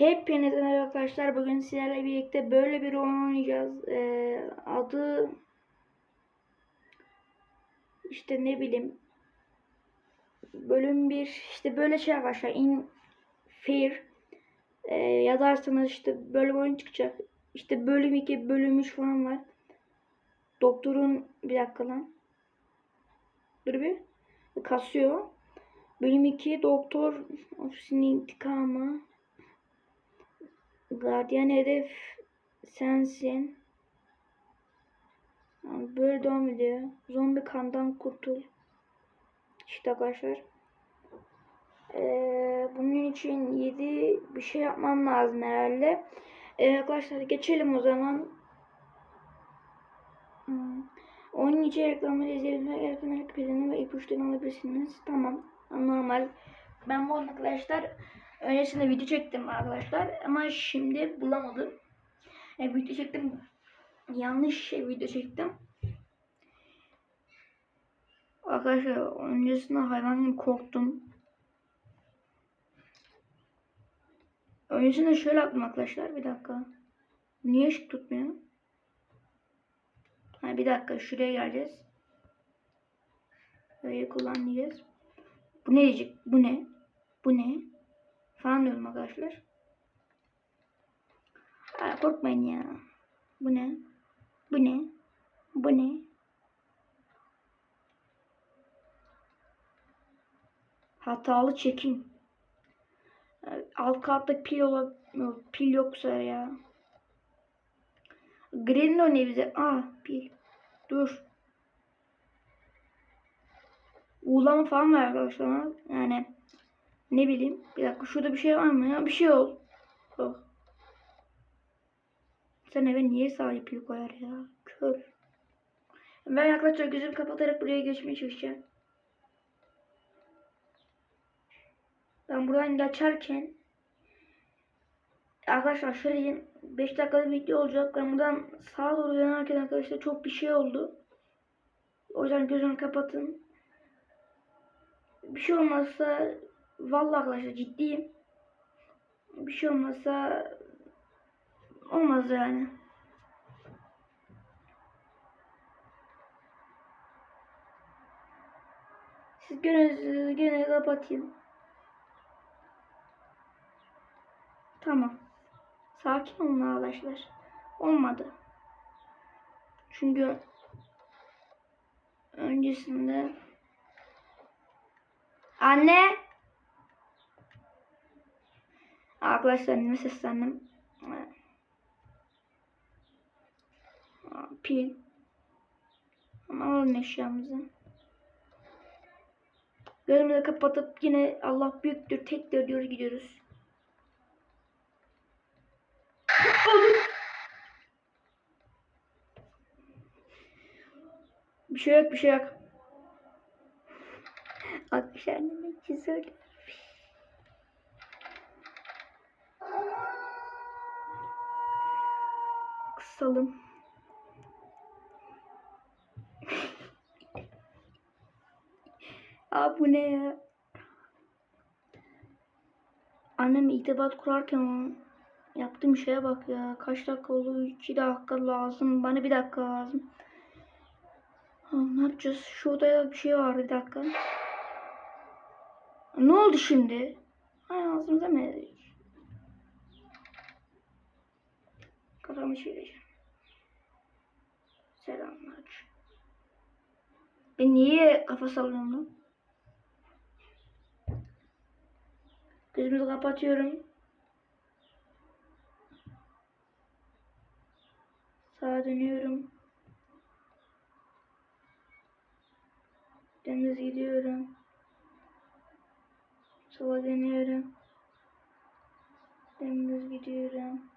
Hepinize merhaba arkadaşlar. Bugün sizlerle birlikte böyle bir oyun oynayacağız. Ee, adı işte ne bileyim bölüm 1 işte böyle şey arkadaşlar. In Fear ee, yazarsanız işte böyle bir oyun çıkacak. İşte bölüm 2 bölüm 3 falan var. Doktorun bir dakika lan. Dur bir. Kasıyor. Bölüm 2 doktor ofisinin intikamı. Gardiyan hedef sensin. Böyle devam ediyor. Zombi kandan kurtul. İşte arkadaşlar. Ee, bunun için 7 bir şey yapmam lazım herhalde. Ee, arkadaşlar geçelim o zaman. Hmm. Oyun içi reklamları izleyebilmek gereken planı ve ipuçlarını alabilirsiniz. Tamam. Normal. Ben bu arkadaşlar öncesinde video çektim arkadaşlar ama şimdi bulamadım. E, video çektim. Yanlış şey video çektim. Arkadaşlar öncesinde hayvan gibi korktum. Öncesinde şöyle yaptım arkadaşlar. Bir dakika. Niye ışık tutmuyor? Ha, bir dakika şuraya geleceğiz. Böyle kullanacağız. Bu ne diyecek? Bu ne? Bu ne? Falan diyorum arkadaşlar. Aa, korkmayın ya. Bu ne? Bu ne? Bu ne? Hatalı çekim. Ee, Alt katta pil ola pil yoksa ya. Green ne bize? Aa pil. Dur. Uğulama falan var arkadaşlar. Yani ne bileyim. Bir dakika şurada bir şey var mı ya? Bir şey ol. Oh. Sen eve niye sahip koyar ya? Kör. Ben yaklaşık gözümü kapatarak buraya geçmeye çalışacağım. Ben buradan geçerken Arkadaşlar şöyle diyeyim. 5 dakikalık video olacak. Ben buradan sağa doğru dönerken arkadaşlar çok bir şey oldu. O yüzden gözümü kapatın. Bir şey olmazsa vallahi arkadaşlar ciddiyim. Bir şey olmazsa olmaz yani. Siz gözünüzü gene kapatayım. Tamam. Sakin olun arkadaşlar. Olmadı. Çünkü öncesinde Anne Arkadaşlar anneme seslendim. Pil. Ama alalım eşyamızı. Gözümüzü kapatıp yine Allah büyüktür, tektir diyoruz gidiyoruz. Bir şey yok, bir şey yok. Arkadaşlar anneme için söyle. Kısalım. Aa bu ne ya? Annem irtibat kurarken yaptığım şeye bak ya. Kaç dakika oldu? 2 dakika lazım. Bana bir dakika lazım. Ha, ne yapacağız? Şu odaya bir şey var bir dakika. Ne oldu şimdi? Hay ağzımıza mı edik? Kafamı çevireceğim. Selamlar. Ben niye kafa sallıyorum lan? Gözümü kapatıyorum. Sağa dönüyorum. Deniz gidiyorum. Sola dönüyorum. Deniz gidiyorum.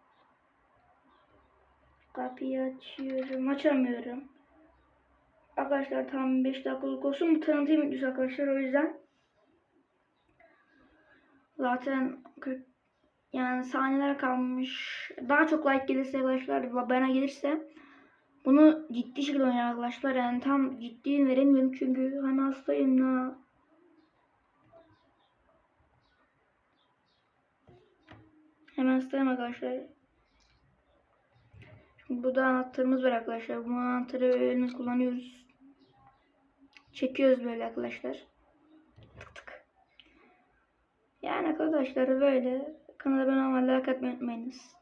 Kapıyı açıyorum. Açamıyorum. Arkadaşlar tam 5 dakikalık olsun. Bu tanıtım videosu arkadaşlar o yüzden. Zaten 40 yani saniyeler kalmış. Daha çok like gelirse arkadaşlar bana gelirse bunu ciddi şekilde oynayacağım arkadaşlar. Yani tam ciddi veremiyorum çünkü hani hastayım da. Hemen sayayım arkadaşlar. Şimdi burada anahtarımız var arkadaşlar. Bu anahtarı elimiz kullanıyoruz. Çekiyoruz böyle arkadaşlar. Tık tık. Yani arkadaşlar böyle. Kanala abone olmayı, like atmayı unutmayınız.